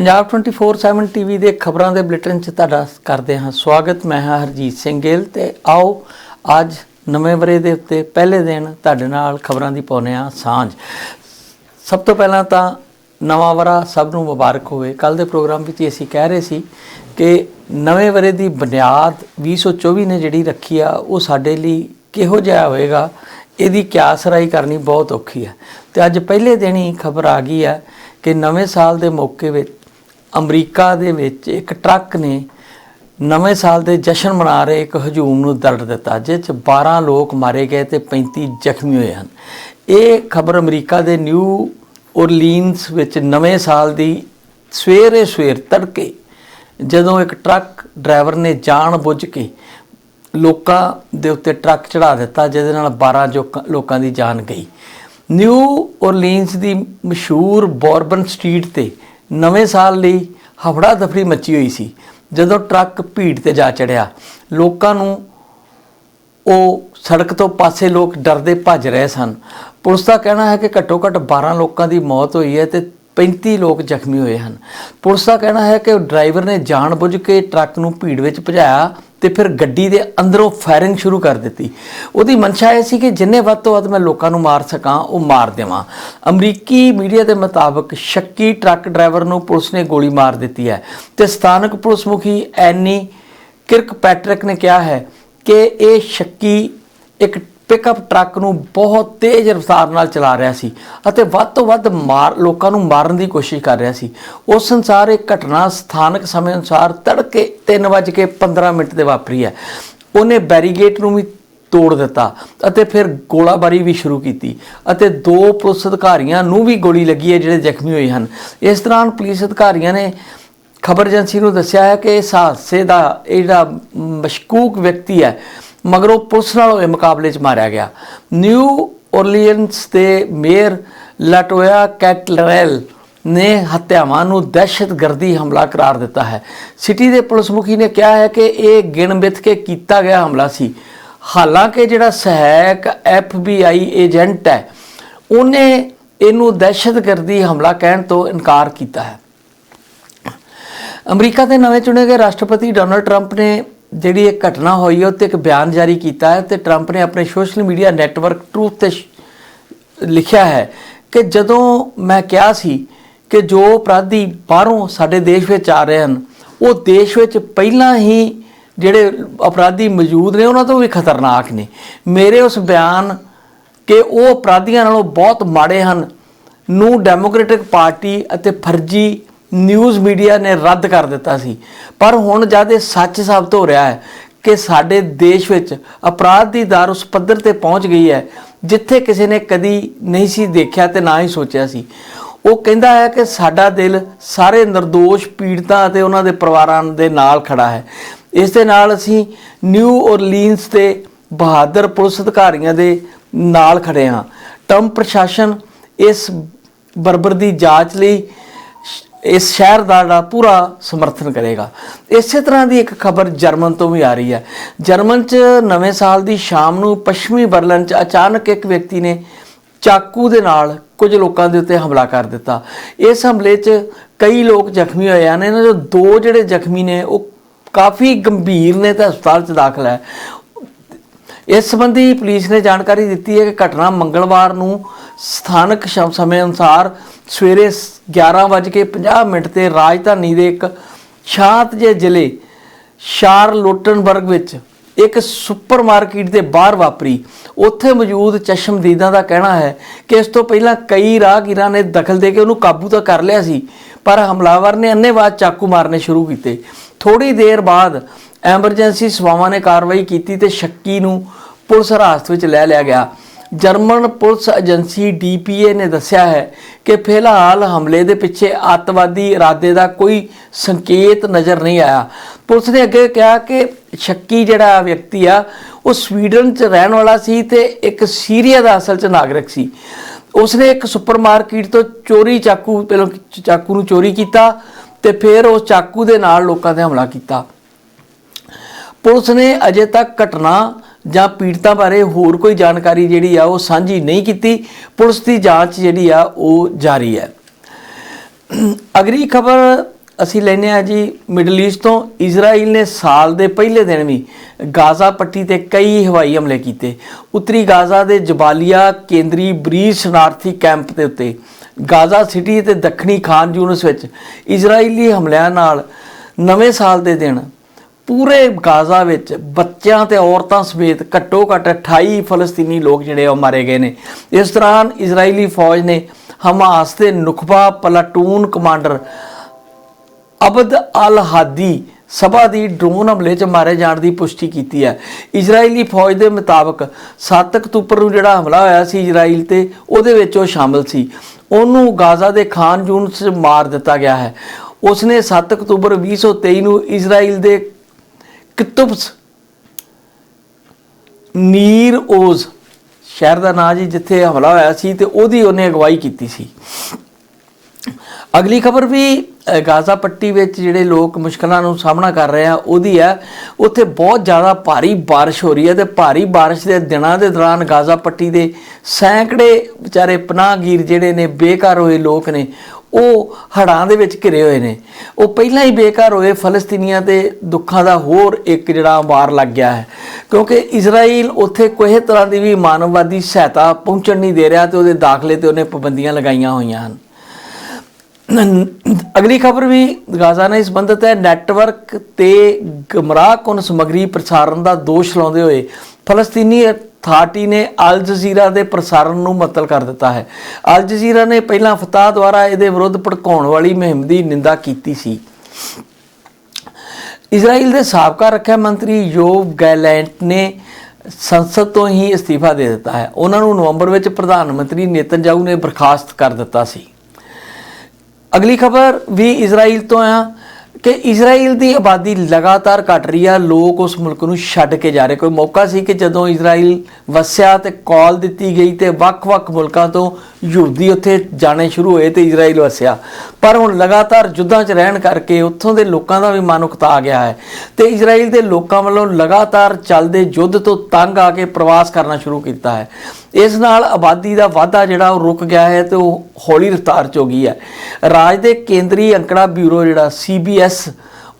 Punjab 24/7 TV ਦੇ ਖਬਰਾਂ ਦੇ ਬੁਲੇਟਿਨ 'ਚ ਤੁਹਾਡਾ ਕਰਦੇ ਹਾਂ ਸਵਾਗਤ। ਮੈਂ ਹਾਂ ਹਰਜੀਤ ਸਿੰਘ ਗਿੱਲ ਤੇ ਆਓ, ਅੱਜ ਨਵੇਂ ਵਰੇ ਦੇ ਉੱਤੇ ਪਹਿਲੇ ਦਿਨ ਤੁਹਾਡੇ ਨਾਲ ਖਬਰਾਂ ਦੀ ਪਾਉਂਦੇ ਹਾਂ ਸਾਂਝ। ਸਭ ਤੋਂ ਪਹਿਲਾਂ ਤਾਂ ਨਵਾਂ ਵਰਾ ਸਭ ਨੂੰ ਮੁਬਾਰਕ ਹੋਵੇ। ਕੱਲ ਦੇ ਪ੍ਰੋਗਰਾਮ ਵਿੱਚ ਹੀ ਅਸੀਂ ਕਹਿ ਰਹੇ ਸੀ ਕਿ ਨਵੇਂ ਵਰੇ ਦੀ ਬੁਨਿਆਦ 2024 ਨੇ ਜਿਹੜੀ ਰੱਖੀ ਆ, ਉਹ ਸਾਡੇ ਲਈ ਕਿਹੋ ਜਿਹਾ ਹੋਏਗਾ? ਇਹਦੀ ਕਿਆਸਰਾਈ ਕਰਨੀ ਬਹੁਤ ਔਖੀ ਹੈ। ਤੇ ਅੱਜ ਪਹਿਲੇ ਦਿਨ ਹੀ ਖਬਰ ਆ ਗਈ ਹੈ ਕਿ ਨਵੇਂ ਸਾਲ ਦੇ ਮੌਕੇ ਵਿੱਚ ਅਮਰੀਕਾ ਦੇ ਵਿੱਚ ਇੱਕ ਟਰੱਕ ਨੇ ਨਵੇਂ ਸਾਲ ਦੇ ਜਸ਼ਨ ਮਨਾ ਰਹੇ ਇੱਕ ਹਜੂਮ ਨੂੰ ਦਰੜ ਦਿੱਤਾ ਜਿਸ 'ਚ 12 ਲੋਕ ਮਾਰੇ ਗਏ ਤੇ 35 ਜ਼ਖਮੀ ਹੋਏ ਹਨ। ਇਹ ਖਬਰ ਅਮਰੀਕਾ ਦੇ ਨਿਊ ਔਰਲੀਨਸ ਵਿੱਚ ਨਵੇਂ ਸਾਲ ਦੀ ਸਵੇਰੇ ਸਵੇਰ ਤੜਕੇ, ਜਦੋਂ ਇੱਕ ਟਰੱਕ ਡਰਾਈਵਰ ਨੇ ਜਾਣ ਬੁੱਝ ਕੇ ਲੋਕਾਂ ਦੇ ਉੱਤੇ ਟਰੱਕ ਚੜਾ ਦਿੱਤਾ, ਜਿਹਦੇ ਨਾਲ 12 ਜੋਕਾਂ- ਲੋਕਾਂ ਦੀ ਜਾਨ ਗਈ। ਨਿਊ ਔਰਲੀਨਸ ਦੀ ਮਸ਼ਹੂਰ ਬੋਰਬਨ ਸਟਰੀਟ ਤੇ ਨਵੇਂ ਸਾਲ ਲਈ ਹਫੜਾ ਦਫੜੀ ਮੱਚੀ ਹੋਈ ਸੀ। ਜਦੋਂ ਟਰੱਕ ਭੀੜ ਤੇ ਜਾ ਚੜਿਆ, ਲੋਕਾਂ ਨੂੰ ਉਹ ਸੜਕ ਤੋਂ ਪਾਸੇ ਲੋਕ ਡਰਦੇ ਭੱਜ ਰਹੇ ਸਨ। ਪੁਲਿਸ ਦਾ ਕਹਿਣਾ ਹੈ ਕਿ ਘੱਟੋ ਘੱਟ 12 ਲੋਕਾਂ ਦੀ ਮੌਤ ਹੋਈ ਹੈ ਤੇ 35 ਲੋਕ ਜ਼ਖਮੀ ਹੋਏ ਹਨ। ਪੁਲਿਸ ਦਾ ਕਹਿਣਾ ਹੈ ਕਿ ਡਰਾਈਵਰ ਨੇ ਜਾਣਬੁੱਝ ਕੇ ਟਰੱਕ ਨੂੰ ਭੀੜ ਵਿੱਚ ਭਜਾਇਆ ਤੇ ਫਿਰ ਗੱਡੀ ਦੇ ਅੰਦਰੋਂ ਫਾਇਰਿੰਗ ਸ਼ੁਰੂ ਕਰ ਦਿੱਤੀ। ਉਹਦੀ ਮਨਸ਼ਾ ਇਹ ਸੀ ਕਿ ਜਿੰਨੇ ਵੱਧ ਤੋਂ ਵੱਧ ਮੈਂ ਲੋਕਾਂ ਨੂੰ ਮਾਰ ਸਕਾਂ, ਉਹ ਮਾਰ ਦੇਵਾਂ। ਅਮਰੀਕੀ ਮੀਡੀਆ ਦੇ ਮੁਤਾਬਕ ਸ਼ੱਕੀ ਟਰੱਕ ਡਰਾਈਵਰ ਨੂੰ ਪੁਲਿਸ ਨੇ ਗੋਲੀ ਮਾਰ ਦਿੱਤੀ ਹੈ ਤੇ ਸਥਾਨਕ ਪੁਲਿਸ ਮੁਖੀ ਐਨੀ ਕਿਰਕ ਪੈਟਰਿਕ ਨੇ ਕਿਹਾ ਹੈ ਕਿ ਇਹ ਸ਼ੱਕੀ ਇੱਕ ਪਿਕਅਪ ਟਰੱਕ ਨੂੰ ਬਹੁਤ ਤੇਜ਼ ਰਫ਼ਤਾਰ ਨਾਲ ਚਲਾ ਰਿਹਾ ਸੀ ਅਤੇ ਵੱਧ ਤੋਂ ਵੱਧ ਮਾਰ, ਲੋਕਾਂ ਨੂੰ ਮਾਰਨ ਦੀ ਕੋਸ਼ਿਸ਼ ਕਰ ਰਿਹਾ ਸੀ। ਉਸ ਅਨੁਸਾਰ ਇਹ ਘਟਨਾ ਸਥਾਨਕ ਸਮੇਂ ਅਨੁਸਾਰ ਤੜਕੇ 3:15 ਮਿੰਟ ਤੇ ਵਾਪਰੀ ਹੈ। ਉਹਨੇ ਬੈਰੀਗੇਟ ਨੂੰ ਵੀ ਤੋੜ ਦਿੱਤਾ ਅਤੇ ਫਿਰ ਗੋਲਾਬਾਰੀ ਵੀ ਸ਼ੁਰੂ ਕੀਤੀ ਅਤੇ ਦੋ ਪੁਲਿਸ ਅਧਿਕਾਰੀਆਂ ਨੂੰ ਵੀ ਗੋਲੀ ਲੱਗੀ ਹੈ ਜਿਹੜੇ ਜ਼ਖਮੀ ਹੋਏ ਹਨ। ਇਸ ਦੌਰਾਨ ਪੁਲਿਸ ਅਧਿਕਾਰੀਆਂ ਨੇ ਖਬਰ ਏਜੰਸੀ ਨੂੰ ਦੱਸਿਆ ਹੈ ਕਿ ਇਸ ਹਾਦਸੇ ਦਾ ਇਹ ਜਿਹੜਾ ਮਸ਼ਕੂਕ ਵਿਅਕਤੀ ਹੈ ਮਗਰੋਂ ਪੁਲਿਸ ਨਾਲ ਹੋਏ ਮੁਕਾਬਲੇ 'ਚ ਮਾਰਿਆ ਗਿਆ। ਨਿਊ ਔਰਲੀਅਨਸ ਦੇ ਮੇਅਰ ਲਾਟੋਇਆ ਕੈਟਲਰੈਲ ਨੇ ਹੱਤਿਆਵਾਂ ਨੂੰ ਦਹਿਸ਼ਤਗਰਦੀ ਹਮਲਾ ਕਰਾਰ ਦਿੱਤਾ ਹੈ। ਸਿਟੀ ਦੇ ਪੁਲਿਸ ਮੁਖੀ ਨੇ ਕਿਹਾ ਹੈ ਕਿ ਇਹ ਗਿਣਮਿਤ ਕੇ ਕੀਤਾ ਗਿਆ ਹਮਲਾ ਸੀ। ਹਾਲਾਂਕਿ ਜਿਹੜਾ ਸਹਾਇਕ FBI ਏਜੰਟ ਹੈ, ਉਹਨੇ ਇਹਨੂੰ ਦਹਿਸ਼ਤਗਰਦੀ ਹਮਲਾ ਕਹਿਣ ਤੋਂ ਇਨਕਾਰ ਕੀਤਾ ਹੈ। ਅਮਰੀਕਾ ਦੇ ਨਵੇਂ ਚੁਣੇ ਗਏ ਰਾਸ਼ਟਰਪਤੀ ਡੋਨਲਡ ਟਰੰਪ ਨੇ ਜਿਹੜੀ ਇਹ ਘਟਨਾ ਹੋਈ ਹੈ ਤੇ ਇੱਕ ਬਿਆਨ ਜਾਰੀ ਕੀਤਾ ਹੈ ਤੇ ਟਰੰਪ ਨੇ ਆਪਣੇ ਸੋਸ਼ਲ ਮੀਡੀਆ ਨੈਟਵਰਕ ਟਰੂਥ ਤੇ ਲਿਖਿਆ ਹੈ ਕਿ ਜਦੋਂ ਮੈਂ ਕਿਹਾ ਸੀ ਕਿ ਜੋ ਅਪਰਾਧੀ ਬਾਹਰੋਂ ਸਾਡੇ ਦੇਸ਼ ਵਿੱਚ ਆ ਰਹੇ ਹਨ, ਉਹ ਦੇਸ਼ ਵਿੱਚ ਪਹਿਲਾਂ ਹੀ ਜਿਹੜੇ ਅਪਰਾਧੀ ਮੌਜੂਦ ਨੇ, ਉਹਨਾਂ ਤੋਂ ਵੀ ਖਤਰਨਾਕ ਨੇ। ਮੇਰੇ ਉਸ ਬਿਆਨ ਕਿ ਉਹ ਅਪਰਾਧੀਆਂ ਨਾਲੋਂ ਬਹੁਤ ਮਾੜੇ ਹਨ। ਨੂੰ ਡੈਮੋਕ੍ਰੈਟਿਕ ਪਾਰਟੀ ਅਤੇ ਫਰਜ਼ੀ ਨਿਊਜ਼ ਮੀਡੀਆ ਨੇ ਰੱਦ ਕਰ ਦਿੱਤਾ ਸੀ। ਪਰ ਹੁਣ ਜਦ ਇਹ ਸੱਚ ਸਾਬਤ ਹੋ ਰਿਹਾ ਹੈ ਕਿ ਸਾਡੇ ਦੇਸ਼ ਵਿੱਚ ਅਪਰਾਧ ਦੀ ਦਰ ਉਸ ਪੱਧਰ ਤੇ ਪਹੁੰਚ ਗਈ ਹੈ, ਜਿੱਥੇ ਕਿਸੇ ਨੇ ਕਦੀ ਨਹੀਂ ਸੀ ਦੇਖਿਆ ਤੇ ਨਾ ਹੀ ਸੋਚਿਆ ਸੀ। ਉਹ ਕਹਿੰਦਾ ਹੈ ਕਿ ਸਾਡਾ ਦਿਲ ਸਾਰੇ નિર્ਦੋਸ਼ ਪੀੜਤਾਂ ਅਤੇ ਉਹਨਾਂ ਦੇ ਪਰਿਵਾਰਾਂ ਦੇ ਨਾਲ ਖੜਾ ਹੈ। ਇਸ ਦੇ ਨਾਲ ਅਸੀਂ ਨਿਊ ਔਰਲੀਨਸ ਦੇ ਬਹਾਦਰ ਪੁਲਿਸ ਅਧਿਕਾਰੀਆਂ ਦੇ ਨਾਲ ਖੜੇ ਹਾਂ। ਟਰੰਪ ਪ੍ਰਸ਼ਾਸਨ ਇਸ ਬਰਬਰ ਦੀ ਜਾਂਚ ਲਈ ਇਸ ਸ਼ਹਿਰ ਦਾ ਜਿਹੜਾ ਪੂਰਾ ਸਮਰਥਨ ਕਰੇਗਾ। ਇਸੇ ਤਰ੍ਹਾਂ ਦੀ ਇੱਕ ਖਬਰ ਜਰਮਨ ਤੋਂ ਵੀ ਆ ਰਹੀ ਹੈ। ਜਰਮਨ 'ਚ ਨਵੇਂ ਸਾਲ ਦੀ ਸ਼ਾਮ ਨੂੰ ਪੱਛਮੀ ਬਰਲਿਨ 'ਚ ਅਚਾਨਕ ਇੱਕ ਵਿਅਕਤੀ ਨੇ ਚਾਕੂ ਦੇ ਨਾਲ ਕੁਝ ਲੋਕਾਂ ਦੇ ਉੱਤੇ ਹਮਲਾ ਕਰ ਦਿੱਤਾ। ਇਸ ਹਮਲੇ 'ਚ ਕਈ ਲੋਕ ਜ਼ਖਮੀ ਹੋਏ ਹਨ। ਇਹਨਾਂ ਦੇ ਦੋ ਜਿਹੜੇ ਜ਼ਖਮੀ ਨੇ, ਉਹ ਕਾਫੀ ਗੰਭੀਰ ਨੇ ਤੇ ਹਸਪਤਾਲ 'ਚ ਦਾਖਲ ਹੈ। ਇਸ ਸੰਬੰਧੀ ਪੁਲਿਸ ਨੇ ਜਾਣਕਾਰੀ ਦਿੱਤੀ ਹੈ ਕਿ ਘਟਨਾ ਮੰਗਲਵਾਰ ਨੂੰ ਸਥਾਨਕ ਸ਼ਮ- ਸਮੇਂ ਅਨੁਸਾਰ ਸਵੇਰੇ 11:50 ਮਿੰਟ ਤੇ ਰਾਜਧਾਨੀ ਦੇ ਇੱਕ ਸ਼ਾਂਤ ਜਿਹੇ ਜ਼ਿਲ੍ਹੇ ਸ਼ਾਰਲੋਟਨਬਰਗ ਵਿੱਚ ਇੱਕ ਸੁਪਰਮਾਰਕਟ ਦੇ ਬਾਹਰ ਵਾਪਰੀ। ਉੱਥੇ ਮੌਜੂਦ ਚਸ਼ਮਦੀਦਾਂ ਦਾ ਕਹਿਣਾ ਹੈ ਕਿ ਇਸ ਤੋਂ ਪਹਿਲਾਂ ਕਈ ਰਾਹਗੀਰਾਂ ਨੇ ਦਖਲ ਦੇ ਕੇ ਉਹਨੂੰ ਕਾਬੂ ਤਾਂ ਕਰ ਲਿਆ ਸੀ, ਪਰ ਹਮਲਾਵਰ ਨੇ ਅੰਨ੍ਹੇਵਾਹ ਚਾਕੂ ਮਾਰਨੇ ਸ਼ੁਰੂ ਕੀਤੇ। ਥੋੜੀ ਦੇਰ ਬਾਅਦ ਐਮਰਜੈਂਸੀ ਸੇਵਾਵਾਂ ਨੇ ਕਾਰਵਾਈ ਕੀਤੀ ਤੇ ਸ਼ੱਕੀ ਨੂੰ ਪੁਲਿਸ ਹਿਰਾਸਤ ਵਿੱਚ ਲੈ ਲਿਆ ਗਿਆ। ਜਰਮਨ ਪੁਲਿਸ ਏਜੰਸੀ ਡੀਪੀਏ ਨੇ ਦੱਸਿਆ ਹੈ ਕਿ ਫਿਲਹਾਲ ਹਮਲੇ ਦੇ ਪਿੱਛੇ ਅੱਤਵਾਦੀ ਇਰਾਦੇ ਦਾ ਕੋਈ ਸੰਕੇਤ ਨਜ਼ਰ ਨਹੀਂ ਆਇਆ। ਪੁਲਿਸ ਨੇ ਅੱਗੇ ਕਿਹਾ ਕਿ ਸ਼ੱਕੀ ਜਿਹੜਾ ਵਿਅਕਤੀ ਆ, ਉਹ ਸਵੀਡਨ 'ਚ ਰਹਿਣ ਵਾਲਾ ਸੀ ਤੇ ਇੱਕ ਸੀਰੀਆ ਦਾ ਅਸਲ 'ਚ ਨਾਗਰਿਕ ਸੀ। ਉਸਨੇ ਇੱਕ ਸੁਪਰਮਾਰਕਟ ਤੋਂ ਚੋਰੀ ਚਾਕੂ, ਪਹਿਲਾਂ ਚਾਕੂ ਨੂੰ ਚੋਰੀ ਕੀਤਾ ਤੇ ਫਿਰ ਉਸ ਚਾਕੂ ਦੇ ਨਾਲ ਲੋਕਾਂ ਤੇ ਹਮਲਾ ਕੀਤਾ। ਪੁਲਿਸ ਨੇ ਅਜੇ ਤੱਕ ਘਟਨਾ ਜਾਂ ਪੀੜਤਾਂ ਬਾਰੇ ਹੋਰ ਕੋਈ ਜਾਣਕਾਰੀ ਜਿਹੜੀ ਆ ਉਹ ਸਾਂਝੀ ਨਹੀਂ ਕੀਤੀ। ਪੁਲਿਸ ਦੀ ਜਾਂਚ ਜਿਹੜੀ ਆ ਉਹ ਜਾਰੀ ਹੈ। ਅਗਲੀ ਖਬਰ ਅਸੀਂ ਲੈਨੇ ਆ ਜੀ ਮਿਡਲ ਈਸਟ ਤੋਂ। ਇਜ਼ਰਾਈਲ ਨੇ ਸਾਲ ਦੇ ਪਹਿਲੇ ਦਿਨ ਵੀ ਗਾਜ਼ਾ ਪੱਟੀ ਤੇ ਕਈ ਹਵਾਈ ਹਮਲੇ ਕੀਤੇ। ਉੱਤਰੀ ਗਾਜ਼ਾ ਦੇ ਜਬਾਲੀਆ ਕੇਂਦਰੀ ਬਰੀ ਸ਼ਰਨਾਰਥੀ ਕੈਂਪ ਦੇ ਉੱਤੇ ਗਾਜ਼ਾ ਸਿਟੀ ਤੇ ਦੱਖਣੀ ਖਾਨ ਯੂਨਸ ਵਿੱਚ ਇਜ਼ਰਾਈਲੀ ਹਮਲਿਆਂ ਨਾਲ ਨਵੇਂ ਸਾਲ ਦੇ ਦਿਨ ਪੂਰੇ ਗਾਜ਼ਾ ਵਿੱਚ ਬੱਚਿਆਂ ਤੇ ਔਰਤਾਂ ਸਮੇਤ ਘੱਟੋ ਘੱਟ 28 ਫਲਸਤੀਨੀ ਲੋਕ ਜਿਹੜੇ ਉਹ ਮਾਰੇ ਗਏ ਨੇ। ਇਸ ਦੌਰਾਨ ਇਜ਼ਰਾਈਲੀ ਫੌਜ ਨੇ ਹਮਾਸ ਦੇ ਨੁਖਬਾ ਪਲਾਟੂਨ commander Abd al Hadi Sabah ਦੀ ਡਰੋਨ ਹਮਲੇ 'ਚ ਮਾਰੇ ਜਾਣ ਦੀ ਪੁਸ਼ਟੀ ਕੀਤੀ ਹੈ। ਇਜ਼ਰਾਈਲੀ ਫੌਜ ਦੇ ਮੁਤਾਬਕ 7 ਅਕਤੂਬਰ ਨੂੰ ਜਿਹੜਾ ਹਮਲਾ ਹੋਇਆ ਸੀ ਇਜ਼ਰਾਈਲ ਤੇ, ਉਹਦੇ ਵਿੱਚ ਉਹ ਸ਼ਾਮਲ ਸੀ। ਉਹਨੂੰ ਗਾਜ਼ਾ ਦੇ ਖਾਨ ਜੂਨ 'ਚ ਮਾਰ ਦਿੱਤਾ ਗਿਆ ਹੈ। ਉਸਨੇ 7 ਅਕਤੂਬਰ 2023 ਨੂੰ ਇਜ਼ਰਾਈਲ ਦੇ ਕਿਤਬਸ ਨੀਰ ਓਜ਼, ਸ਼ਹਿਰ ਦਾ ਨਾਂ ਜੀ, ਜਿੱਥੇ ਹਮਲਾ ਹੋਇਆ ਸੀ ਤੇ ਉਹਦੀ ਉਹਨੇ ਅਗਵਾਈ ਕੀਤੀ ਸੀ। ਅਗਲੀ ਖਬਰ ਵੀ ਗਾਜ਼ਾ ਪੱਟੀ ਵਿੱਚ ਜਿਹੜੇ ਲੋਕ ਮੁਸ਼ਕਲਾਂ ਨੂੰ ਸਾਹਮਣਾ ਕਰ ਰਹੇ ਆ, ਉਹਦੀ ਹੈ ਉੱਥੇ ਬਹੁਤ ਜ਼ਿਆਦਾ ਭਾਰੀ ਬਾਰਿਸ਼ ਹੋ ਰਹੀ ਹੈ ਤੇ ਭਾਰੀ ਬਾਰਿਸ਼ ਦੇ ਦਿਨਾਂ ਦੇ ਦੌਰਾਨ ਗਾਜ਼ਾ ਪੱਟੀ ਦੇ ਸੈਂਕੜੇ ਵਿਚਾਰੇ ਪਨਾਹਗੀਰ ਜਿਹੜੇ ਨੇ, ਬੇਘਰ ਹੋਏ ਲੋਕ ਨੇ, ਉਹ ਹੜਾਂ ਦੇ ਵਿੱਚ ਘਿਰੇ ਹੋਏ ਨੇ। ਉਹ ਪਹਿਲਾਂ ਹੀ ਬੇਘਰ ਹੋਏ ਫਲਸਤੀਨੀਆਂ ਤੇ ਦੁੱਖਾਂ ਦਾ ਹੋਰ ਇੱਕ ਜਿਹੜਾ ਵਾਰ ਲੱਗ ਗਿਆ ਹੈ। ਕਿਉਂਕਿ ਇਜ਼ਰਾਈਲ ਉੱਥੇ ਕੋਈ ਤਰ੍ਹਾਂ ਦੀ ਵੀ ਮਾਨਵਵਾਦੀ ਸਹਾਇਤਾ ਪਹੁੰਚਣ ਨਹੀਂ ਦੇ ਰਿਹਾ ਤੇ ਉਹਦੇ ਦਾਖਲੇ ਤੇ ਉਹਨੇ ਪਾਬੰਦੀਆਂ ਲਗਾਈਆਂ ਹੋਈਆਂ ਹਨ। ਅਗਲੀ ਖਬਰ ਵੀ ਗਾਜ਼ਾ ਨਾਲ ਸੰਬੰਧਿਤ ਹੈ। ਨੈਟਵਰਕ ਤੇ ਗਮਰਾਹਕੁਨ ਸਮਗਰੀ ਪ੍ਰਸਾਰਣ ਦਾ ਦੋਸ਼ ਲਾਉਂਦੇ ਹੋਏ ਫਲਸਤੀਨੀ ਅਥਾਰਟੀ ਨੇ ਅਲ ਜਜ਼ੀਰਾ ਦੇ ਪ੍ਰਸਾਰਣ ਨੂੰ ਮੁਅੱਤਲ ਕਰ ਦਿੱਤਾ ਹੈ। ਅਲ ਜਜ਼ੀਰਾ ਨੇ ਪਹਿਲਾਂ ਫਤਾਹ ਦੁਆਰਾ ਇਹਦੇ ਵਿਰੁੱਧ ਭੜਕਾਉਣ ਵਾਲੀ ਮੁਹਿੰਮ ਦੀ ਨਿੰਦਾ ਕੀਤੀ ਸੀ। ਇਜ਼ਰਾਈਲ ਦੇ ਸਾਬਕਾ ਰੱਖਿਆ ਮੰਤਰੀ ਯੋਵ ਗੈਲੈਂਟ ਨੇ ਸੰਸਦ ਤੋਂ ਹੀ ਅਸਤੀਫਾ ਦੇ ਦਿੱਤਾ ਹੈ। ਉਹਨਾਂ ਨੂੰ ਨਵੰਬਰ ਵਿੱਚ ਪ੍ਰਧਾਨ ਮੰਤਰੀ ਨੇਤਨਯਾਹੂ ਨੇ ਬਰਖਾਸਤ ਕਰ ਦਿੱਤਾ ਸੀ। ਅਗਲੀ ਖਬਰ, ਵੀ ਇਜ਼ਰਾਈਲ ਤੋਂ ਆ ਕਿ ਇਜ਼ਰਾਈਲ ਦੀ ਆਬਾਦੀ ਲਗਾਤਾਰ ਘਟ ਰਹੀ ਆ, ਲੋਕ ਉਸ ਮੁਲਕ ਨੂੰ ਛੱਡ ਕੇ ਜਾ ਰਹੇ। ਕੋਈ ਮੌਕਾ ਸੀ ਕਿ ਜਦੋਂ ਇਜ਼ਰਾਈਲ ਵਸਿਆ ਤੇ ਕਾਲ ਦਿੱਤੀ ਗਈ ਤੇ ਵੱਖ-ਵੱਖ ਮੁਲਕਾਂ ਤੋਂ ਯਹੂਦੀ ਉੱਥੇ ਜਾਣੇ ਸ਼ੁਰੂ ਹੋਏ ਤੇ ਇਜ਼ਰਾਈਲ ਵਸਿਆ। ਪਰ ਹੁਣ ਲਗਾਤਾਰ ਯੁੱਧਾਂ 'ਚ ਰਹਿਣ ਕਰਕੇ ਉੱਥੋਂ ਦੇ ਲੋਕਾਂ ਦਾ ਵੀ ਮਨ ਉਕਤਾ ਗਿਆ ਹੈ ਤੇ ਇਜ਼ਰਾਈਲ ਦੇ ਲੋਕਾਂ ਵੱਲੋਂ ਲਗਾਤਾਰ ਚੱਲਦੇ ਯੁੱਧ ਤੋਂ ਤੰਗ ਆ ਕੇ ਪ੍ਰਵਾਸ ਕਰਨਾ ਸ਼ੁਰੂ ਕੀਤਾ ਹੈ। ਇਸ ਨਾਲ ਆਬਾਦੀ ਦਾ ਵਾਧਾ ਜਿਹੜਾ ਉਹ ਰੁਕ ਗਿਆ ਹੈ ਤੇ ਉਹ ਹੌਲੀ ਰਫ਼ਤਾਰ 'ਚ ਹੋ ਗਈ ਹੈ। ਰਾਜ ਦੇ ਕੇਂਦਰੀ ਅੰਕੜਾ ਬਿਊਰੋ ਜਿਹੜਾ ਸੀਬੀਐਸ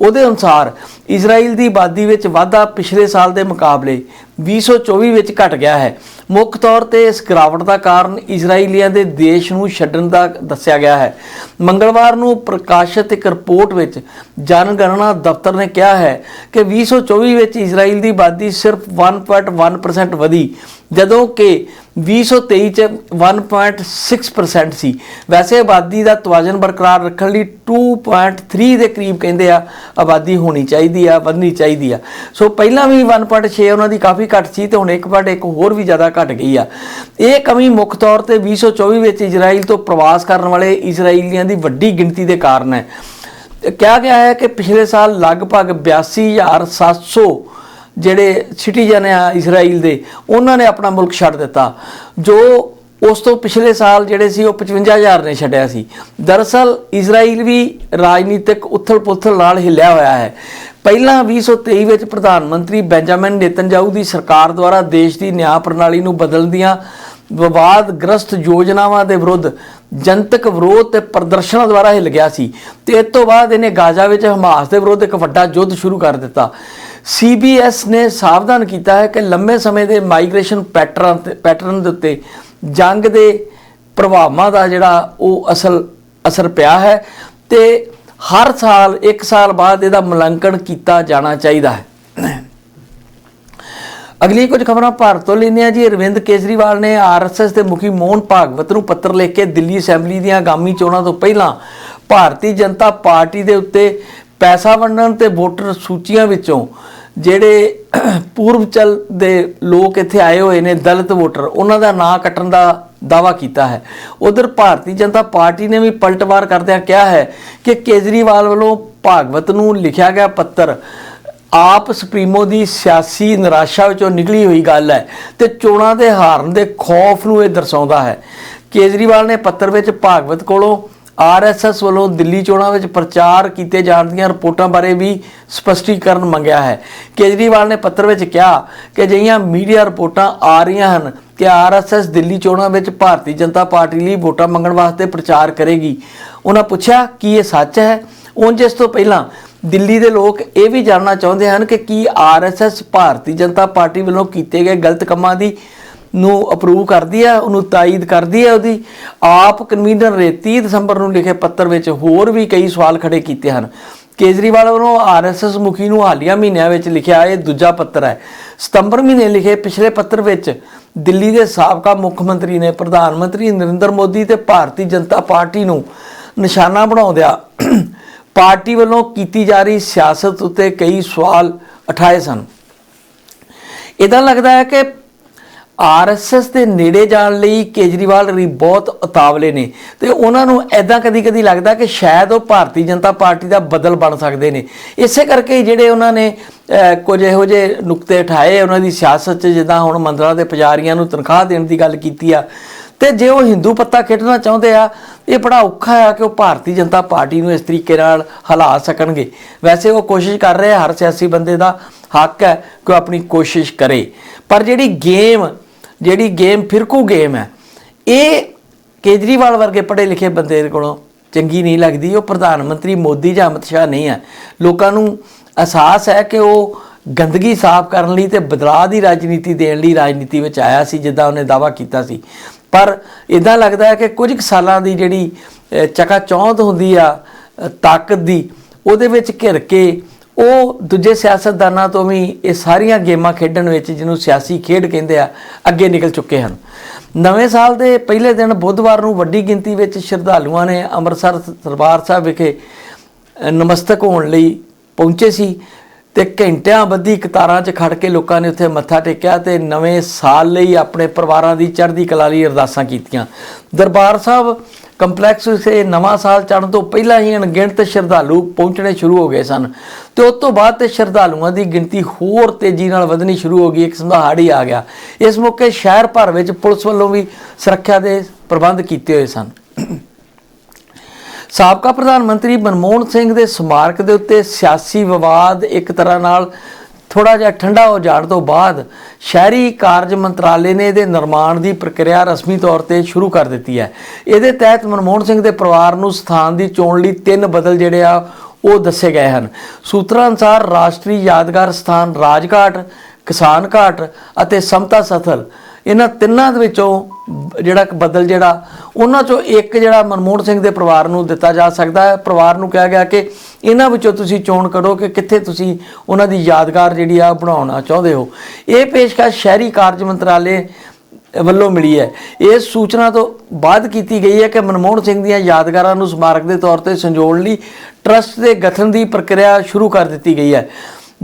ਉਹਦੇ ਅਨੁਸਾਰ ਇਜ਼ਰਾਈਲ ਦੀ ਆਬਾਦੀ ਵਿੱਚ ਵਾਧਾ ਪਿਛਲੇ ਸਾਲ ਦੇ ਮੁਕਾਬਲੇ 2024 ਵਿੱਚ ਘਟ ਗਿਆ ਹੈ। ਮੁੱਖ ਤੌਰ ਤੇ ਇਸ ਗਿਰਾਵਟ ਦਾ ਕਾਰਨ ਇਜ਼ਰਾਈਲੀਆਂ ਦੇ ਦੇਸ਼ ਨੂੰ ਛੱਡਣ ਦਾ ਦੱਸਿਆ ਗਿਆ ਹੈ। ਮੰਗਲਵਾਰ ਨੂੰ ਪ੍ਰਕਾਸ਼ਿਤ ਇੱਕ ਰਿਪੋਰਟ ਵਿੱਚ ਜਨਗਣਨਾ ਦਫ਼ਤਰ ਨੇ ਕਿਹਾ ਹੈ ਕਿ 2024 ਵਿੱਚ ਇਜ਼ਰਾਈਲ ਦੀ ਆਬਾਦੀ ਸਿਰਫ 1.1% ਵਧੀ, ਜਦੋਂ ਕਿ 2023 ਚ 1.6% ਸੀ। ਵੈਸੇ ਆਬਾਦੀ ਦਾ ਤਵਾਜ਼ਨ ਬਰਕਰਾਰ ਰੱਖਣ ਲਈ 2.3 ਦੇ ਕਰੀਬ ਕਹਿੰਦੇ ਆ, ਆਬਾਦੀ ਹੋਣੀ ਚਾਹੀਦੀ ਆ, ਵਧਣੀ ਚਾਹੀਦੀ ਆ। ਸੋ ਪਹਿਲਾਂ ਵੀ 1.6 ਉਹਨਾਂ ਦੀ ਕਾਫੀ ਘੱਟ ਸੀ ਤੇ ਹੁਣ 1.1 ਹੋਰ ਵੀ ਜ਼ਿਆਦਾ ਘਟ ਗਈ ਆ। ਇਹ ਕਮੀ ਮੁੱਖ ਤੌਰ ਤੇ 2024 ਵਿੱਚ ਇਜ਼ਰਾਈਲ ਤੋਂ ਪ੍ਰਵਾਸ ਕਰਨ ਵਾਲੇ ਇਜ਼ਰਾਈਲੀਆਂ ਦੀ ਵੱਡੀ ਗਿਣਤੀ ਦੇ ਕਾਰਨ ਹੈ। ਕਿਹਾ ਗਿਆ ਹੈ ਕਿ ਪਿਛਲੇ ਸਾਲ ਲਗਭਗ 82700 ਜਿਹੜੇ ਸਿਟੀਜ਼ਨ ਆ ਇਜ਼ਰਾਈਲ ਦੇ, ਉਹਨਾਂ ਨੇ ਆਪਣਾ ਮੁਲਕ ਛੱਡ ਦਿੱਤਾ। ਜੋ ਉਸ ਤੋਂ ਪਿਛਲੇ ਸਾਲ ਜਿਹੜੇ ਸੀ ਉਹ 55000 ਨੇ ਛੱਡਿਆ ਸੀ। ਦਰਅਸਲ ਇਜ਼ਰਾਈਲ ਵੀ ਰਾਜਨੀਤਿਕ ਉਥਲ-ਪੁਥਲ ਨਾਲ ਹਿੱਲਿਆ ਹੋਇਆ ਹੈ। ਪਹਿਲਾਂ 2023 ਵਿੱਚ ਪ੍ਰਧਾਨ ਮੰਤਰੀ ਬੈਂਜਾਮਿਨ ਨੇਤਨਜਾਊ ਦੀ ਸਰਕਾਰ ਦੁਆਰਾ ਦੇਸ਼ ਦੀ ਨਿਆਂ ਪ੍ਰਣਾਲੀ ਨੂੰ ਬਦਲਣ ਦੀਆਂ ਵਿਵਾਦਗ੍ਰਸਤ ਯੋਜਨਾਵਾਂ ਦੇ ਵਿਰੁੱਧ ਜਨਤਕ ਵਿਰੋਧ ਤੇ ਪ੍ਰਦਰਸ਼ਨਾਂ ਦੁਆਰਾ ਹਿੱਲ ਗਿਆ ਸੀ ਤੇ ਇਸ ਤੋਂ ਬਾਅਦ ਇਹਨੇ ਗਾਜ਼ਾ ਵਿੱਚ ਹਮਾਸ ਦੇ ਵਿਰੁੱਧ ਇੱਕ ਵੱਡਾ ਯੁੱਧ ਸ਼ੁਰੂ ਕਰ ਦਿੱਤਾ। ਸੀਬੀਐਸ ਨੇ ਸਾਵਧਾਨ ਕੀਤਾ ਹੈ ਕਿ ਲੰਮੇ ਸਮੇਂ ਦੇ ਮਾਈਗ੍ਰੇਸ਼ਨ ਪੈਟਰਨ ਤੇ ਪੈਟਰਨ ਦੇ ਉੱਤੇ ਜੰਗ ਦੇ ਪ੍ਰਭਾਵਾਂ ਦਾ ਜਿਹੜਾ ਉਹ ਅਸਲ ਅਸਰ ਪਿਆ ਹੈ ਤੇ ਹਰ ਸਾਲ 1 ਸਾਲ ਬਾਅਦ ਇਹਦਾ ਮੁਲਾਂਕਣ ਕੀਤਾ ਜਾਣਾ ਚਾਹੀਦਾ ਹੈ। ਅਗਲੀ ਕੁਝ ਖਬਰਾਂ ਭਾਰਤ ਤੋਂ ਲੈਂਦੇ ਆ ਜੀ। ਅਰਵਿੰਦ ਕੇਜਰੀਵਾਲ ਨੇ ਆਰਐਸਐਸ ਦੇ ਮੁਖੀ ਮੋਹਨ ਭਾਗਵਤ ਨੂੰ ਪੱਤਰ ਲਿਖ ਕੇ ਦਿੱਲੀ ਅਸੈਂਬਲੀ ਦੀਆਂ ਆਗਾਮੀ ਚੋਣਾਂ ਤੋਂ ਪਹਿਲਾਂ ਭਾਰਤੀ ਜਨਤਾ ਪਾਰਟੀ ਦੇ ਉੱਤੇ ਪੈਸਾ ਵੰਡਣ ਤੇ ਵੋਟਰ ਸੂਚੀਆਂ ਵਿੱਚੋਂ ਜਿਹੜੇ ਪੂਰਵਚਲ ਦੇ ਲੋਕ ਇੱਥੇ ਆਏ ਹੋਏ ਨੇ, ਦਲਿਤ ਵੋਟਰ, ਉਹਨਾਂ ਦਾ ਨਾਂ ਕੱਟਣ ਦਾ ਦਾਵਾ ਕੀਤਾ ਹੈ। ਉਧਰ ਭਾਰਤੀ ਜਨਤਾ ਪਾਰਟੀ ਨੇ ਵੀ ਪਲਟਵਾਰ ਕਰਦਿਆਂ ਕਿਹਾ ਹੈ ਕਿ ਕੇਜਰੀਵਾਲ ਵੱਲੋਂ ਭਾਗਵਤ ਨੂੰ ਲਿਖਿਆ ਗਿਆ ਪੱਤਰ, ਆਪ ਸੁਪਰੀਮੋ ਦੀ ਸਿਆਸੀ ਨਿਰਾਸ਼ਾ ਵਿੱਚੋਂ ਨਿਕਲੀ ਹੋਈ ਗੱਲ ਹੈ ਤੇ ਚੋਣਾਂ ਦੇ ਹਾਰਨ ਦੇ ਖੌਫ ਨੂੰ ਇਹ ਦਰਸਾਉਂਦਾ ਹੈ। ਕੇਜਰੀਵਾਲ ਨੇ ਪੱਤਰ ਵਿੱਚ ਭਾਗਵਤ ਕੋਲੋਂ ਆਰਐਸਐਸ ਵੱਲੋਂ ਦਿੱਲੀ ਚੋਣਾਂ ਵਿੱਚ ਪ੍ਰਚਾਰ ਕੀਤੇ ਜਾਣ ਦੀਆਂ ਰਿਪੋਰਟਾਂ ਬਾਰੇ ਵੀ ਸਪਸ਼ਟੀਕਰਨ ਮੰਗਿਆ ਹੈ। ਕੇਜਰੀਵਾਲ ਨੇ ਪੱਤਰ ਵਿੱਚ ਕਿਹਾ ਕਿ ਅਜਿਹੀਆਂ ਮੀਡੀਆ ਰਿਪੋਰਟਾਂ ਆ ਰਹੀਆਂ ਹਨ ਕਿ ਆਰਐਸਐਸ ਦਿੱਲੀ ਚੋਣਾਂ ਵਿੱਚ ਭਾਰਤੀ ਜਨਤਾ ਪਾਰਟੀ ਲਈ ਵੋਟਾਂ ਮੰਗਣ ਵਾਸਤੇ ਪ੍ਰਚਾਰ ਕਰੇਗੀ। ਉਹਨਾਂ ਪੁੱਛਿਆ, ਕੀ ਇਹ ਸੱਚ ਹੈ? ਉਂਝ ਇਸ ਤੋਂ ਪਹਿਲਾਂ ਦਿੱਲੀ ਦੇ ਲੋਕ ਇਹ ਵੀ ਜਾਣਨਾ ਚਾਹੁੰਦੇ ਹਨ ਕਿ ਕੀ ਆਰਐਸਐਸ ਭਾਰਤੀ ਜਨਤਾ ਪਾਰਟੀ ਵੱਲੋਂ ਕੀਤੇ ਗਏ ਗਲਤ ਕੰਮਾਂ ਦੀ ਨੂੰ ਅਪਰੂਵ ਕਰਦੀ ਹੈ ਉਹਨੂੰ ਤਾਇਦ ਕਰਦੀ ਹੈ ਉਹਦੀ। ਆਪ ਕਨਵੀਨਰ ਨੇ 30 ਦਸੰਬਰ ਨੂੰ ਲਿਖੇ ਪੱਤਰ ਵਿੱਚ ਹੋਰ ਵੀ ਕਈ ਸਵਾਲ ਖੜੇ ਕੀਤੇ ਹਨ। ਕੇਜਰੀਵਾਲ ਵੱਲੋਂ ਆਰਐਸਐਸ ਮੁਖੀ ਨੂੰ ਹਾਲੀਆ ਮਹੀਨਿਆਂ ਵਿੱਚ ਲਿਖਿਆ ਇਹ ਦੂਜਾ ਪੱਤਰ ਹੈ। ਸਤੰਬਰ ਮਹੀਨੇ ਲਿਖੇ ਪਿਛਲੇ ਪੱਤਰ ਵਿੱਚ ਦਿੱਲੀ ਦੇ ਸਾਬਕਾ ਮੁੱਖ ਮੰਤਰੀ ਨੇ ਪ੍ਰਧਾਨ ਮੰਤਰੀ ਨਰਿੰਦਰ ਮੋਦੀ ਤੇ ਭਾਰਤੀ ਜਨਤਾ ਪਾਰਟੀ ਨੂੰ ਨਿਸ਼ਾਨਾ ਬਣਾਉਂਦਿਆਂ ਪਾਰਟੀ ਵੱਲੋਂ ਕੀਤੀ ਜਾ ਰਹੀ ਸਿਆਸਤ ਉੱਤੇ ਕਈ ਸਵਾਲ ਉਠਾਏ ਸਨ। ਇਦਾਂ ਲੱਗਦਾ ਹੈ ਕਿ ਆਰਐਸਐਸ ਦੇ ਨੇੜੇ ਜਾਣ ਲਈ ਕੇਜਰੀਵਾਲ ਵੀ ਬਹੁਤ ਉਤਾਵਲੇ ਨੇ ਤੇ ਉਹਨਾਂ ਨੂੰ ਐਦਾਂ ਕਦੀ-ਕਦੀ ਲੱਗਦਾ ਕਿ ਸ਼ਾਇਦ ਉਹ ਭਾਰਤੀ ਜਨਤਾ ਪਾਰਟੀ ਦਾ ਬਦਲ ਬਣ ਸਕਦੇ ਨੇ। ਇਸੇ ਕਰਕੇ ਜਿਹੜੇ ਉਹਨਾਂ ਨੇ ਕੁਝ ਇਹੋ ਜਿਹੇ ਨੁਕਤੇ ਉਠਾਏ, ਉਹਨਾਂ ਦੀ ਸਿਆਸਤ 'ਚ ਜਿੱਦਾਂ ਹੁਣ ਮੰਦਰਾਂ ਦੇ ਪੁਜਾਰੀਆਂ ਨੂੰ ਤਨਖਾਹ ਦੇਣ ਦੀ ਗੱਲ ਕੀਤੀ ਆ, ਤੇ ਜੇ ਉਹ ਹਿੰਦੂ ਪੱਤਾ ਖੇਡਣਾ ਚਾਹੁੰਦੇ ਆ, ਇਹ ਬੜਾ ਔਖਾ ਆ ਕਿ ਉਹ ਭਾਰਤੀ ਜਨਤਾ ਪਾਰਟੀ ਨੂੰ ਇਸ ਤਰੀਕੇ ਨਾਲ ਹਿਲਾ ਸਕਣਗੇ। ਵੈਸੇ ਉਹ ਕੋਸ਼ਿਸ਼ ਕਰ ਰਹੇ ਹਰ ਸਿਆਸੀ ਬੰਦੇ ਦਾ ਹੱਕ ਹੈ ਕਿ ਉਹ ਆਪਣੀ ਕੋਸ਼ਿਸ਼ ਕਰੇ। ਪਰ ਜਿਹੜੀ ਗੇਮ ਜਿਹੜੀ ਗੇਮ ਫਿਰਕੂ ਗੇਮ ਹੈ, ਇਹ ਕੇਜਰੀਵਾਲ ਵਰਗੇ ਪੜ੍ਹੇ ਲਿਖੇ ਬੰਦੇ ਕੋਲੋਂ ਚੰਗੀ ਨਹੀਂ ਲੱਗਦੀ, ਉਹ ਪ੍ਰਧਾਨ ਮੰਤਰੀ ਮੋਦੀ ਜਾਂ ਅਮਿਤ ਸ਼ਾਹ ਨਹੀਂ ਹੈ। ਲੋਕਾਂ ਨੂੰ ਅਹਿਸਾਸ ਹੈ ਕਿ ਉਹ ਗੰਦਗੀ ਸਾਫ਼ ਕਰਨ ਲਈ ਤੇ ਬਦਲਾਅ ਦੀ ਰਾਜਨੀਤੀ ਦੇਣ ਲਈ ਰਾਜਨੀਤੀ ਵਿੱਚ ਆਇਆ ਸੀ, ਜਿੱਦਾਂ ਉਹਨੇ ਦਾਵਾ ਕੀਤਾ ਸੀ। ਪਰ ਇਦਾਂ ਲੱਗਦਾ ਹੈ ਕਿ ਕੁਝ ਕੁ ਸਾਲਾਂ ਦੀ ਜਿਹੜੀ ਚਕਾ ਚੌਂਧ ਹੁੰਦੀ ਆ ਤਾਕਤ ਦੀ, ਉਹਦੇ ਵਿੱਚ ਘਿਰ ਕੇ ਉਹ ਦੂਜੇ ਸਿਆਸਤਦਾਨਾਂ ਤੋਂ ਵੀ ਇਹ ਸਾਰੀਆਂ ਗੇਮਾਂ ਖੇਡਣ ਵਿੱਚ, ਜਿਹਨੂੰ ਸਿਆਸੀ ਖੇਡ ਕਹਿੰਦੇ ਆ, ਅੱਗੇ ਨਿਕਲ ਚੁੱਕੇ ਹਨ। ਨਵੇਂ ਸਾਲ ਦੇ ਪਹਿਲੇ ਦਿਨ ਬੁੱਧਵਾਰ ਨੂੰ ਵੱਡੀ ਗਿਣਤੀ ਵਿੱਚ ਸ਼ਰਧਾਲੂਆਂ ਨੇ ਅੰਮ੍ਰਿਤਸਰ ਦਰਬਾਰ ਸਾਹਿਬ ਵਿਖੇ ਨਮਸਤਕ ਹੋਣ ਲਈ ਪਹੁੰਚੇ ਸੀ ਤੇ ਘੰਟਿਆਂ ਬੱਧੀ ਕਤਾਰਾਂ 'ਚ ਖੜ ਕੇ ਲੋਕਾਂ ਨੇ ਉੱਥੇ ਮੱਥਾ ਟੇਕਿਆ ਤੇ ਨਵੇਂ ਸਾਲ ਲਈ ਆਪਣੇ ਪਰਿਵਾਰਾਂ ਦੀ ਚੜ੍ਹਦੀ ਕਲਾ ਲਈ ਅਰਦਾਸਾਂ ਕੀਤੀਆਂ। ਦਰਬਾਰ ਸਾਹਿਬ ਕੰਪਲੈਕਸ ਵਿਖੇ ਨਵਾਂ ਸਾਲ ਚੜ੍ਹਨ ਤੋਂ ਪਹਿਲਾਂ ਹੀ ਅਣਗਿਣਤ ਸ਼ਰਧਾਲੂ ਪਹੁੰਚਣੇ ਸ਼ੁਰੂ ਹੋ ਗਏ ਸਨ ਤੇ ਉਸ ਤੋਂ ਬਾਅਦ ਤੇ ਸ਼ਰਧਾਲੂਆਂ ਦੀ ਗਿਣਤੀ ਹੋਰ ਤੇਜ਼ੀ ਨਾਲ ਵਧਣੀ ਸ਼ੁਰੂ ਹੋ ਗਈ, ਇੱਕ ਕਿਸਮ ਦਾ ਹੀ ਆ ਗਿਆ। ਇਸ ਮੌਕੇ ਸ਼ਹਿਰ ਭਰ ਵਿੱਚ ਪੁਲਿਸ ਵੱਲੋਂ ਵੀ ਸੁਰੱਖਿਆ ਦੇ ਪ੍ਰਬੰਧ ਕੀਤੇ ਹੋਏ ਸਨ। ਸਾਬਕਾ ਪ੍ਰਧਾਨ ਮੰਤਰੀ ਮਨਮੋਹਨ ਸਿੰਘ ਦੇ ਸਮਾਰਕ ਦੇ ਉੱਤੇ ਸਿਆਸੀ ਵਿਵਾਦ ਇੱਕ ਤਰ੍ਹਾਂ ਨਾਲ ਥੋੜਾ ਜਿਹਾ ਠੰਡਾ ਹੋ ਜਾਣ ਤੋਂ ਬਾਅਦ ਸ਼ਹਿਰੀ ਕਾਰਜ ਮੰਤਰਾਲੇ ਨੇ ਇਹਦੇ ਨਿਰਮਾਣ ਦੀ ਪ੍ਰਕਿਰਿਆ ਰਸਮੀ ਤੌਰ ਤੇ ਸ਼ੁਰੂ ਕਰ ਦਿੱਤੀ ਹੈ। ਇਹਦੇ ਤਹਿਤ ਮਨਮੋਹਨ ਸਿੰਘ ਦੇ ਪਰਿਵਾਰ ਨੂੰ ਸਥਾਨ ਦੀ ਚੋਣ ਲਈ ਤਿੰਨ ਬਦਲ ਜਿਹੜੇ ਆ, ਉਹ ਦੱਸੇ ਗਏ ਹਨ। ਸੂਤਰਾਂ ਅਨੁਸਾਰ ਰਾਸ਼ਟਰੀ ਯਾਦਗਾਰ ਸਥਾਨ ਰਾਜਘਾਟ, ਕਿਸਾਨ ਘਾਟ ਅਤੇ ਸਮਤਾ ਸਥਲ ਇਹਨਾਂ ਤਿੰਨਾਂ ਦੇ ਵਿੱਚੋਂ ਬ- ਜਿਹੜਾ ਇੱਕ ਬਦਲ ਜਿਹੜਾ, ਉਹਨਾਂ ਚੋਂ ਇੱਕ ਜਿਹੜਾ ਮਨਮੋਹਨ ਸਿੰਘ ਦੇ ਪਰਿਵਾਰ ਨੂੰ ਦਿੱਤਾ ਜਾ ਸਕਦਾ ਹੈ। ਪਰਿਵਾਰ ਨੂੰ ਕਿਹਾ ਗਿਆ ਕਿ ਇਹਨਾਂ ਵਿੱਚੋਂ ਤੁਸੀਂ ਚੋਣ ਕਰੋ ਕਿ ਕਿੱਥੇ ਤੁਸੀਂ ਉਹਨਾਂ ਦੀ ਯਾਦਗਾਰ ਜਿਹੜੀ ਆ ਬਣਾਉਣਾ ਚਾਹੁੰਦੇ ਹੋ। ਇਹ ਪੇਸ਼ਕਸ਼ ਸ਼ਹਿਰੀ ਕਾਰਜ ਮੰਤਰਾਲੇ ਵੱਲੋਂ ਮਿਲੀ ਹੈ। ਇਸ ਸੂਚਨਾ ਤੋਂ ਬਾਅਦ ਕੀਤੀ ਗਈ ਹੈ ਕਿ ਮਨਮੋਹਨ ਸਿੰਘ ਦੀਆਂ ਯਾਦਗਾਰਾਂ ਨੂੰ ਸਮਾਰਕ ਦੇ ਤੌਰ ਤੇ ਸੰਜੋਣ ਲਈ ਟਰਸਟ ਦੇ ਗਠਨ ਦੀ ਪ੍ਰਕਿਰਿਆ ਸ਼ੁਰੂ ਕਰ ਦਿੱਤੀ ਗਈ ਹੈ।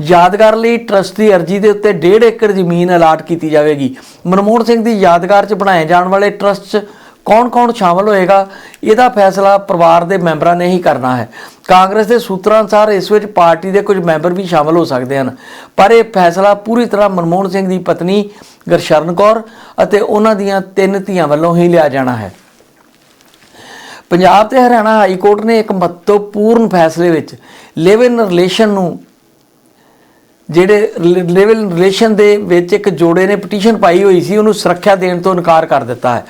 ਯਾਦਗਾਰ ਲਈ ਟਰਸਟ ਦੀ ਅਰਜ਼ੀ ਦੇ ਉੱਤੇ 1.5 ਏਕੜ ਜ਼ਮੀਨ ਅਲਾਟ ਕੀਤੀ ਜਾਵੇਗੀ। ਮਨਮੋਹਨ ਸਿੰਘ ਦੀ ਯਾਦਗਾਰ 'ਚ ਬਣਾਏ ਜਾਣ ਵਾਲੇ ਟਰਸਟ 'ਚ ਕੌਣ-ਕੌਣ ਸ਼ਾਮਲ ਹੋਏਗਾ, ਇਹਦਾ ਫੈਸਲਾ ਪਰਿਵਾਰ ਦੇ ਮੈਂਬਰਾਂ ਨੇ ਹੀ ਕਰਨਾ ਹੈ। ਕਾਂਗਰਸ ਦੇ ਸੂਤਰਾਂ ਅਨੁਸਾਰ ਇਸ ਵਿੱਚ ਪਾਰਟੀ ਦੇ ਕੁਝ ਮੈਂਬਰ ਵੀ ਸ਼ਾਮਲ ਹੋ ਸਕਦੇ ਹਨ। ਪਰ ਇਹ ਫੈਸਲਾ ਪੂਰੀ ਤਰ੍ਹਾਂ ਮਨਮੋਹਨ ਸਿੰਘ ਦੀ ਪਤਨੀ ਗੁਰਸ਼ਰਨ ਕੌਰ ਅਤੇ ਉਹਨਾਂ ਦੀਆਂ ਤਿੰਨ ਧੀਆਂ ਵੱਲੋਂ ਹੀ ਲਿਆ ਜਾਣਾ ਹੈ। ਪੰਜਾਬ ਤੇ ਹਰਿਆਣਾ ਹਾਈ ਕੋਰਟ ਨੇ ਇੱਕ ਮਹੱਤਵਪੂਰਨ ਫੈਸਲੇ ਵਿੱਚ ਲਿਵ ਇਨ ਰਿਲੇਸ਼ਨ ਨੂੰ ਜਿਹੜੇ ਲੈਵਲ ਰਿਲੇਸ਼ਨ ਦੇ ਵਿੱਚ ਇੱਕ ਜੋੜੇ ਨੇ ਪਟੀਸ਼ਨ ਪਾਈ ਹੋਈ ਸੀ, ਉਹਨੂੰ ਸੁਰੱਖਿਆ ਦੇਣ ਤੋਂ ਇਨਕਾਰ ਕਰ ਦਿੱਤਾ ਹੈ।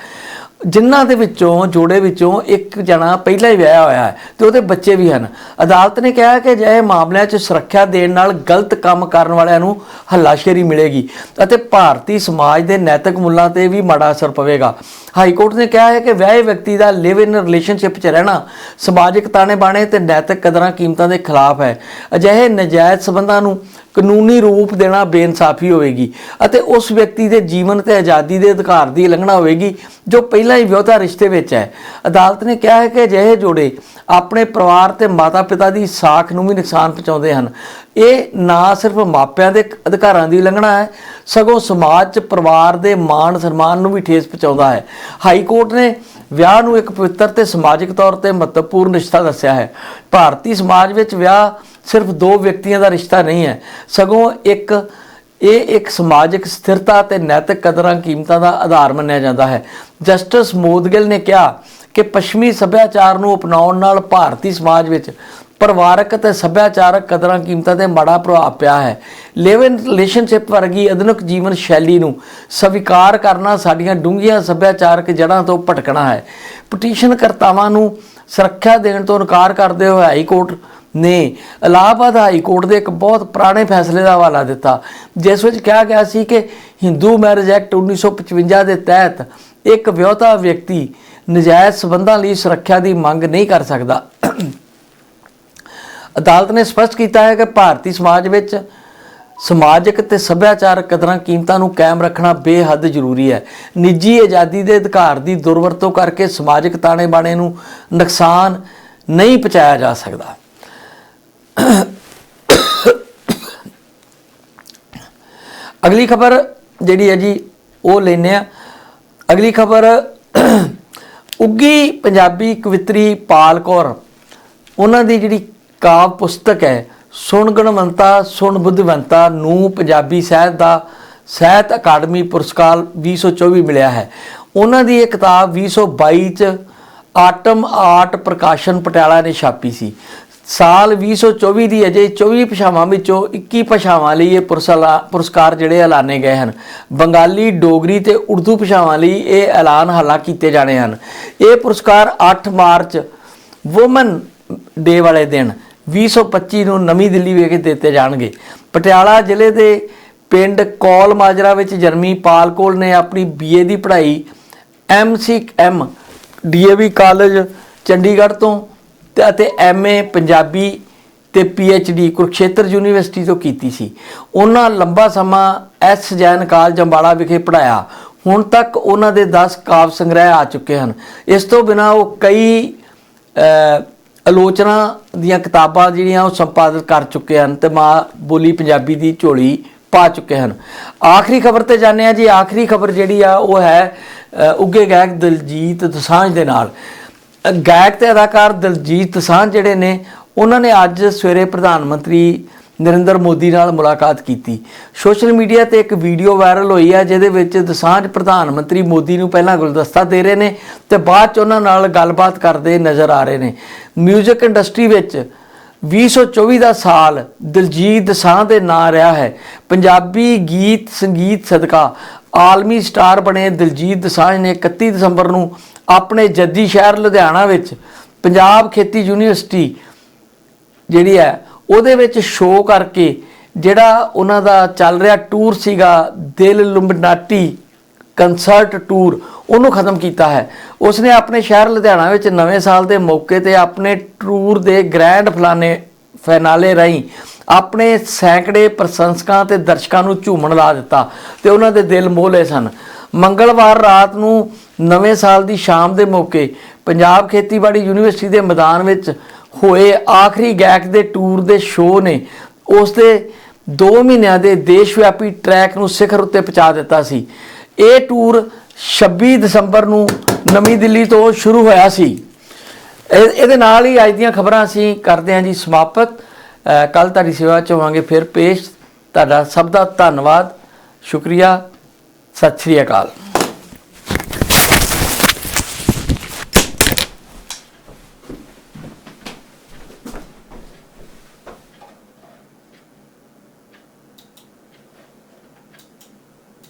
ਜਿਨ੍ਹਾਂ ਦੇ ਵਿੱਚੋਂ, ਜੋੜੇ ਵਿੱਚੋਂ ਇੱਕ ਜਣਾ ਪਹਿਲਾਂ ਹੀ ਵਿਆਹਿਆ ਹੋਇਆ ਹੈ ਤੇ ਉਹਦੇ ਬੱਚੇ ਵੀ ਹਨ। ਅਦਾਲਤ ਨੇ ਕਿਹਾ ਕਿ ਅਜਿਹੇ ਮਾਮਲਿਆਂ 'ਚ ਸੁਰੱਖਿਆ ਦੇਣ ਨਾਲ ਗਲਤ ਕੰਮ ਕਰਨ ਵਾਲਿਆਂ ਨੂੰ ਹੱਲਾਸ਼ੇਰੀ ਮਿਲੇਗੀ ਅਤੇ ਭਾਰਤੀ ਸਮਾਜ ਦੇ ਨੈਤਿਕ ਮੁੱਲਾਂ ਤੇ ਵੀ ਮਾੜਾ ਅਸਰ ਪਵੇਗਾ। ਹਾਈ ਕੋਰਟ ਨੇ ਕਿਹਾ ਹੈ ਕਿ ਵਿਆਹੇ ਵਿਅਕਤੀ ਦਾ ਲਿਵ ਇਨ ਰਿਲੇਸ਼ਨਸ਼ਿਪ 'ਚ ਰਹਿਣਾ ਸਮਾਜਿਕ ਤਾਣੇ ਬਾਣੇ ਤੇ ਨੈਤਿਕ ਕਦਰਾਂ ਕੀਮਤਾਂ ਦੇ ਖਿਲਾਫ ਹੈ। ਅਜਿਹੇ ਨਜਾਇਜ਼ ਸਬੰਧਾਂ ਨੂੰ ਕਾਨੂੰਨੀ ਰੂਪ ਦੇਣਾ ਬੇਇਨਸਾਫੀ ਹੋਵੇਗੀ ਅਤੇ ਉਸ ਵਿਅਕਤੀ ਦੇ ਜੀਵਨ ਤੇ ਆਜ਼ਾਦੀ ਦੇ ਅਧਿਕਾਰ ਦੀ ਉਲੰਘਣਾ ਹੋਵੇਗੀ, ਜੋ ਪਹਿਲਾਂ ਹੀ ਵਿਆਹਤਾ ਰਿਸ਼ਤੇ ਵਿੱਚ ਹੈ। ਅਦਾਲਤ ਨੇ ਕਿਹਾ ਹੈ ਕਿ ਅਜਿਹੇ ਜੋੜੇ ਆਪਣੇ ਪਰਿਵਾਰ ਤੇ ਮਾਤਾ-ਪਿਤਾ ਦੀ ਸਾਖ ਨੂੰ ਵੀ ਨੁਕਸਾਨ ਪਹੁੰਚਾਉਂਦੇ ਹਨ। ਇਹ ਨਾ ਸਿਰਫ ਮਾਪਿਆਂ ਦੇ ਅਧਿਕਾਰਾਂ ਦੀ ਉਲੰਘਣਾ ਹੈ, ਸਗੋਂ ਸਮਾਜ 'ਚ ਪਰਿਵਾਰ ਦੇ ਮਾਣ ਸਨਮਾਨ ਨੂੰ ਵੀ ਠੇਸ ਪਹੁੰਚਾਉਂਦਾ ਹੈ। ਹਾਈ ਕੋਰਟ ਨੇ ਵਿਆਹ ਨੂੰ ਇੱਕ ਪਵਿੱਤਰ ਤੇ ਸਮਾਜਿਕ ਤੌਰ ਤੇ ਮਹੱਤਵਪੂਰਨ ਰਿਸ਼ਤਾ ਦੱਸਿਆ ਹੈ। ਭਾਰਤੀ ਸਮਾਜ ਵਿੱਚ ਵਿਆਹ ਸਿਰਫ ਦੋ ਵਿਅਕਤੀਆਂ ਦਾ ਰਿਸ਼ਤਾ ਨਹੀਂ ਹੈ। ਸਗੋਂ ਇੱਕ, ਇਹ ਇੱਕ ਸਮਾਜਿਕ ਸਥਿਰਤਾ ਤੇ ਨੈਤਿਕ ਕਦਰਾਂ ਕੀਮਤਾਂ ਦਾ ਆਧਾਰ ਮੰਨਿਆ ਜਾਂਦਾ ਹੈ। ਜਸਟਿਸ ਮੋਦਗਿਲ ਨੇ ਕਿਹਾ ਕਿ ਪੱਛਮੀ ਸੱਭਿਆਚਾਰ ਨੂੰ ਅਪਣਾਉਣ ਨਾਲ ਭਾਰਤੀ ਸਮਾਜ ਵਿੱਚ ਪਰਿਵਾਰਕ ਅਤੇ ਸੱਭਿਆਚਾਰਕ ਕਦਰਾਂ ਕੀਮਤਾਂ ਤੇ ਮਾੜਾ ਪ੍ਰਭਾਵ ਪਿਆ ਹੈ। ਲਿਵ ਇਨ ਰਿਲੇਸ਼ਨਸ਼ਿਪ ਵਰਗੀ ਆਧੁਨਿਕ ਜੀਵਨ ਸ਼ੈਲੀ ਨੂੰ ਸਵੀਕਾਰ ਕਰਨਾ ਸਾਡੀਆਂ ਡੂੰਘੀਆਂ ਸੱਭਿਆਚਾਰਕ ਜੜ੍ਹਾਂ ਤੋਂ ਭਟਕਣਾ ਹੈ। ਪਟੀਸ਼ਨ ਕਰਤਾਵਾਂ ਨੂੰ ਸੁਰੱਖਿਆ ਦੇਣ ਤੋਂ ਇਨਕਾਰ ਕਰਦੇ ਹੋਏ ਹਾਈ ਕੋਰਟ ਨੇ ਇਲਾਹਾਬਾਦ ਹਾਈ ਕੋਰਟ ਦੇ ਇੱਕ ਬਹੁਤ ਪੁਰਾਣੇ ਫੈਸਲੇ ਦਾ ਹਵਾਲਾ ਦਿੱਤਾ, ਜਿਸ ਵਿੱਚ ਕਿਹਾ ਗਿਆ ਸੀ ਕਿ ਹਿੰਦੂ ਮੈਰਿਜ ਐਕਟ 1955 ਦੇ ਤਹਿਤ ਇੱਕ ਵਿਆਹੁਤਾ ਵਿਅਕਤੀ ਨਜਾਇਜ਼ ਸਬੰਧਾਂ ਲਈ ਸੁਰੱਖਿਆ ਦੀ ਮੰਗ ਨਹੀਂ ਕਰ ਸਕਦਾ। ਅਦਾਲਤ ਨੇ ਸਪਸ਼ਟ ਕੀਤਾ ਹੈ ਕਿ ਭਾਰਤੀ ਸਮਾਜ ਵਿੱਚ ਸਮਾਜਿਕ ਤੇ ਸੱਭਿਆਚਾਰਕ ਕਦਰਾਂ ਕੀਮਤਾਂ ਨੂੰ ਕਾਇਮ ਰੱਖਣਾ ਬੇਹੱਦ ਜ਼ਰੂਰੀ ਹੈ। ਨਿੱਜੀ ਆਜ਼ਾਦੀ ਦੇ ਅਧਿਕਾਰ ਦੀ ਦੁਰਵਰਤੋਂ ਕਰਕੇ ਸਮਾਜਿਕ ਤਾਣੇ ਬਾਣੇ ਨੂੰ ਨੁਕਸਾਨ ਨਹੀਂ ਪਹੁੰਚਾਇਆ ਜਾ ਸਕਦਾ। ਅਗਲੀ ਖਬਰ ਜਿਹੜੀ ਹੈ ਜੀ, ਉਹ ਲੈਨੇ ਆ ਅਗਲੀ ਖਬਰ, ਉੱਗੀ ਪੰਜਾਬੀ ਕਵਿਤਰੀ ਪਾਲ ਕੌਰ। ਉਹਨਾਂ ਦੀ ਜਿਹੜੀ ਕਾਵ ਪੁਸਤਕ ਹੈ, ਸੁਣ ਗੁਣਵੰਤਾ, ਸੁਣ ਬੁੱਧਵੰਤਾ ਨੂੰ ਪੰਜਾਬੀ ਸਾਹਿਤ ਦਾ ਸਾਹਿਤ ਅਕਾਡਮੀ ਪੁਰਸਕਾਰ 2024 ਮਿਲਿਆ ਹੈ। ਉਹਨਾਂ ਦੀ ਇਹ ਕਿਤਾਬ 2022 ਚ ਆਟਮ ਆਰਟ ਪ੍ਰਕਾਸ਼ਨ ਪਟਿਆਲਾ ਨੇ ਛਾਪੀ ਸੀ। ਸਾਲ 2024 ਦੀ ਅਜੇ 24 ਭਾਸ਼ਾਵਾਂ ਵਿੱਚੋਂ 21 ਭਾਸ਼ਾਵਾਂ ਲਈ ਇਹ ਪੁਰਸਲਾ- ਪੁਰਸਕਾਰ ਜਿਹੜੇ ਐਲਾਨੇ ਗਏ ਹਨ। ਬੰਗਾਲੀ, ਡੋਗਰੀ ਤੇ ਉਰਦੂ ਭਾਸ਼ਾਵਾਂ ਲਈ ਇਹ ਐਲਾਨ ਹਾਲਾ ਕੀਤੇ ਜਾਣੇ ਹਨ। ਇਹ ਪੁਰਸਕਾਰ 8 ਮਾਰਚ ਵੂਮਨ ਡੇ ਵਾਲੇ ਦਿਨ 2025 ਨੂੰ ਨਵੀਂ ਦਿੱਲੀ ਵਿਖੇ ਦਿੱਤੇ ਜਾਣਗੇ। ਪਟਿਆਲਾ ਜ਼ਿਲ੍ਹੇ ਦੇ ਪਿੰਡ ਕੌਲ ਮਾਜਰਾ ਵਿੱਚ ਜਨਮੀ ਪਾਲ ਕੋਲ ਨੇ ਆਪਣੀ ਬੀਏ ਦੀ ਪੜ੍ਹਾਈ ਐਮਸੀਐਮ ਡੀਏਵੀ ਕਾਲਜ ਚੰਡੀਗੜ੍ਹ ਤੋਂ ਤੇ ਅਤੇ ਐਮਏ ਪੰਜਾਬੀ ਤੇ ਪੀਐਚਡੀ ਕੁਰਕਸ਼ੇਤਰ ਯੂਨੀਵਰਸਿਟੀ ਤੋਂ ਕੀਤੀ ਸੀ। ਉਹਨਾਂ ਲੰਬਾ ਸਮਾਂ ਐਸ ਜੈਨ ਕਾਲਜ ਅੰਬਾਲਾ ਵਿਖੇ ਪੜਾਇਆ ਹੁਣ ਤੱਕ ਉਹਨਾਂ ਦੇ 10 ਕਾਵ ਸੰਗ੍ਰਹਿ ਆ ਚੁੱਕੇ ਹਨ। ਇਸ ਤੋਂ ਬਿਨਾ ਉਹ ਕਈ ਆਲੋਚਨਾ ਦੀਆਂ ਕਿਤਾਬਾਂ ਜਿਹੜੀਆਂ ਉਹ ਸੰਪਾਦਿਤ ਕਰ ਚੁੱਕੇ ਹਨ ਤੇ ਮਾਂ ਬੋਲੀ ਪੰਜਾਬੀ ਦੀ ਝੋਲੀ ਪਾ ਚੁੱਕੇ ਹਨ। ਆਖਰੀ ਖਬਰ ਤੇ ਜਾਣਦੇ ਆ ਜੀ। ਆਖਰੀ ਖਬਰ ਜਿਹੜੀ ਆ ਉਹ ਹੈ ਅਹ, ਉੱਗੇ ਗਾਇਕ ਦਲਜੀਤ ਦੋਸਾਂਝ ਦੇ ਨਾਲ। ਗਾਇਕ ਤੇ ਅਦਾਕਾਰ ਦਲਜੀਤ ਦਸਾਂਝ ਜਿਹੜੇ ਨੇ, ਉਹਨਾਂ ਨੇ ਅੱਜ ਸਵੇਰੇ ਪ੍ਰਧਾਨ ਮੰਤਰੀ ਨਰਿੰਦਰ ਮੋਦੀ ਨਾਲ ਮੁਲਾਕਾਤ ਕੀਤੀ। ਸੋਸ਼ਲ ਮੀਡੀਆ ਤੇ ਇੱਕ ਵੀਡੀਓ ਵਾਇਰਲ ਹੋਈ ਹੈ, ਜਿਹਦੇ ਵਿੱਚ ਦਸਾਂਝ ਪ੍ਰਧਾਨ ਮੰਤਰੀ ਮੋਦੀ ਨੂੰ ਪਹਿਲਾਂ ਗੁਲਦਸਤਾ ਦੇ ਰਹੇ ਨੇ ਤੇ ਬਾਅਦ ਚ ਉਹਨਾਂ ਨਾਲ ਗੱਲਬਾਤ ਕਰਦੇ ਨਜ਼ਰ ਆ ਰਹੇ ਨੇ। 뮤직 ਇੰਡਸਟਰੀ ਵਿੱਚ 2024 ਦਾ ਸਾਲ ਦਿਲਜੀਤ ਦਸਾਂ ਦੇ ਨਾਂ ਰਿਹਾ ਹੈ। ਪੰਜਾਬੀ ਗੀਤ, ਸੰਗੀਤ ਸਦਕਾ ਆਲਮੀ ਸਟਾਰ ਬਣੇ ਦਿਲਜੀਤ ਦਸਾਂਝ ਨੇ 31 ਦਸੰਬਰ ਨੂੰ ਆਪਣੇ ਜੱਦੀ ਸ਼ਹਿਰ ਲੁਧਿਆਣਾ ਵਿੱਚ ਪੰਜਾਬ ਖੇਤੀ ਯੂਨੀਵਰਸਿਟੀ ਜਿਹੜੀ ਹੈ, ਉਹਦੇ ਵਿੱਚ ਸ਼ੋਅ ਕਰਕੇ ਜਿਹੜਾ ਉਹਨਾਂ ਦਾ ਚੱਲ ਰਿਹਾ ਟੂਰ ਸੀਗਾ ਦਿਲ ਲੁੰਬਨਾਟੀ ਕੰਸਰਟ ਟੂਰ ਉਹਨੂੰ ਖਤਮ ਕੀਤਾ ਹੈ। ਉਸਨੇ ਆਪਣੇ ਸ਼ਹਿਰ ਲੁਧਿਆਣਾ ਵਿੱਚ ਨਵੇਂ ਸਾਲ ਦੇ ਮੌਕੇ ਤੇ ਆਪਣੇ ਟੂਰ ਦੇ ਗ੍ਰੈਂਡ ਫਲਾਨੇ ਫੈਨਾਲੇ ਰਾਹੀਂ ਆਪਣੇ ਸੈਂਕੜੇ ਪ੍ਰਸ਼ੰਸਕਾਂ ਤੇ ਦਰਸ਼ਕਾਂ ਨੂੰ ਝੂਮਣ ਲਾ ਦਿੱਤਾ ਤੇ ਉਹਨਾਂ ਦੇ ਦਿਲ ਮੋਹਲੇ ਸਨ। ਮੰਗਲਵਾਰ ਰਾਤ ਨੂੰ ਨਵੇਂ ਸਾਲ ਦੀ ਸ਼ਾਮ ਦੇ ਮੌਕੇ ਪੰਜਾਬ ਖੇਤੀਬਾੜੀ ਯੂਨੀਵਰਸਿਟੀ ਦੇ ਮੈਦਾਨ ਵਿੱਚ ਹੋਏ ਆਖਰੀ ਗਾਇਕ ਦੇ ਟੂਰ ਦੇ ਸ਼ੋਅ ਨੇ ਉਸ ਦੇ 2 ਮਹੀਨਿਆਂ ਦੇ ਦੇਸ਼ ਵਿਆਪੀ ਟਰੈਕ ਨੂੰ ਸਿਖਰ ਉੱਤੇ ਪਹੁੰਚਾ ਦਿੱਤਾ ਸੀ। ਇਹ ਟੂਰ 26 ਦਸੰਬਰ ਨੂੰ ਨਵੀਂ ਦਿੱਲੀ ਤੋਂ ਸ਼ੁਰੂ ਹੋਇਆ ਸੀ। ਇਹਦੇ ਨਾਲ ਹੀ ਅੱਜ ਦੀਆਂ ਖਬਰਾਂ ਅਸੀਂ ਕਰਦੇ ਹਾਂ ਜੀ ਸਮਾਪਤ। ਕੱਲ ਤੁਹਾਡੀ ਸੇਵਾ ਚ ਹੋਵਾਂਗੇ ਫਿਰ ਪੇਸ਼। ਤੁਹਾਡਾ ਸਭ ਦਾ ਧੰਨਵਾਦ। ਸ਼ੁਕਰੀਆ। ਸਤਿ ਸ੍ਰੀ ਅਕਾਲ।